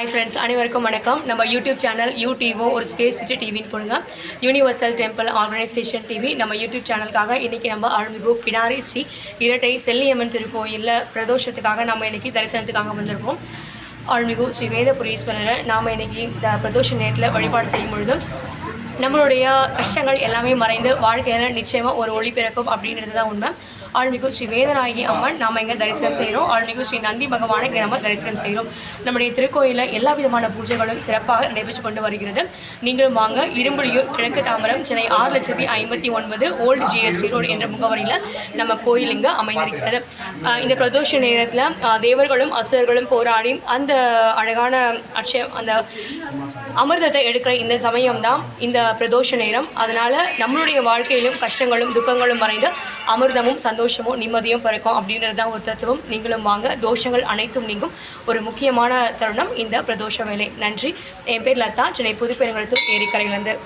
Hi friends அனைவருக்கும் வணக்கம். நம்ம யூடியூப் சேனல் யூடிவோ ஒரு ஸ்பேஸ் விட்டு டிவின்னு போடுங்க. யூனிவர்சல் டெம்பிள் ஆர்கனைசேஷன் டிவி நம்ம யூடியூப் சேனலுக்காக இன்றைக்கி நம்ம அருள்மிகு பிடாரி ஸ்ரீ இரட்டை செல்லியம்மன் திருக்கோயிலில் பிரதோஷத்துக்காக நம்ம இன்றைக்கி தரிசனத்துக்காக வந்திருக்கோம். அருள்மிகு ஸ்ரீ வேதபுரீஸ்வரரை நாம் இன்றைக்கி இந்த பிரதோஷ நேரத்தில் வழிபாடு செய்யும் பொழுது நம்மளுடைய கஷ்டங்கள் எல்லாமே மறைந்து வாழ்க்கையில் நிச்சயமாக ஒரு ஒளி பிறக்கும் அப்படின்றது தான் உண்மை. ஆழ்மிகு ஸ்ரீ வேதநாயகி அம்மன். நாம் இங்கே தரிசனம் செய்கிறோம் ஆழ்மிகு ஸ்ரீ நந்தி பகவானை இங்கே நம்ம தரிசனம் செய்கிறோம் நம்முடைய திருக்கோயிலில் எல்லா விதமான பூஜைகளும் சிறப்பாக நடைபெற்று கொண்டு வருகிறது. நீங்களும் வாங்க. இரும்புலியூர் கிழக்கு தாம்பரம் சென்னை ஆறு லட்சத்தி ஐம்பத்தி ஒன்பது ஓல்டு ஜிஎஸ்டி ரோடு என்ற முகவரியில் நம்ம கோயில் இங்கே அமைந்திருக்கிறது. இந்த பிரதோஷ நேரத்தில் தேவர்களும் அசுரர்களும் போராடி அந்த அழகான அட்சயம் அந்த அமிர்தத்தை எடுக்கிற இந்த சமயம் தான் இந்த பிரதோஷ நேரம். அதனால் நம்மளுடைய வாழ்க்கையிலும் கஷ்டங்களும் துக்கங்களும் மறைந்து அமிர்தமும் சந்தோஷமும் நிம்மதியும் பிறக்கும் அப்படின்றது தான் ஒரு தத்துவம். நீங்களும் வாங்க. தோஷங்கள் அனைத்தும் நீங்கும். ஒரு முக்கியமான தருணம் இந்த பிரதோஷ வேலை நன்றி. என் பேர் லதா. சென்னை புதுப்பெருங்குளத்தூர் ஏரிக்கரையிலேருந்து.